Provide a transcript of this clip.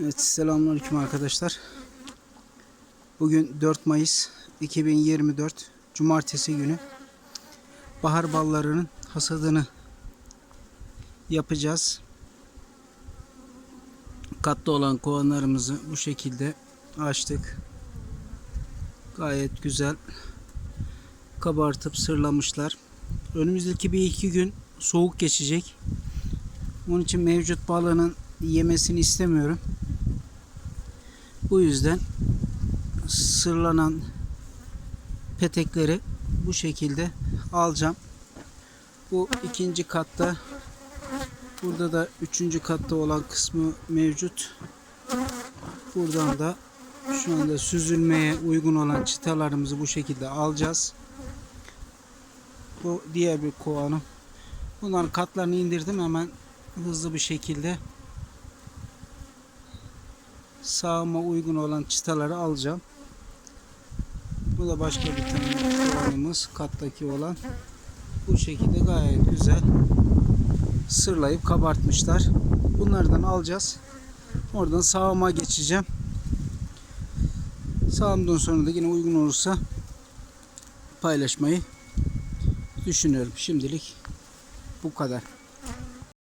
Evet selamünaleyküm arkadaşlar. Bugün 4 Mayıs 2024 Cumartesi günü bahar ballarının hasadını yapacağız. Katlı olan kovanlarımızı bu şekilde açtık. Gayet güzel kabartıp sırlamışlar. Önümüzdeki bir iki gün soğuk geçecek. Onun için mevcut balığının yemesini istemiyorum. Bu yüzden sırlanan petekleri bu şekilde alacağım. Bu ikinci katta burada da üçüncü katta olan kısmı mevcut. Buradan da şu anda süzülmeye uygun olan çıtalarımızı bu şekilde alacağız. Bu diğer bir kovanım. Bunların katlarını indirdim hemen hızlı bir şekilde sağıma uygun olan çıtaları alacağım. Bu da başka bir tane kovanımız kattaki olan. Bu şekilde gayet güzel sırlayıp kabartmışlar. Bunlardan alacağız. Oradan sağıma geçeceğim. Sağımdan sonra da yine uygun olursa paylaşmayı düşünüyorum. Şimdilik bu kadar.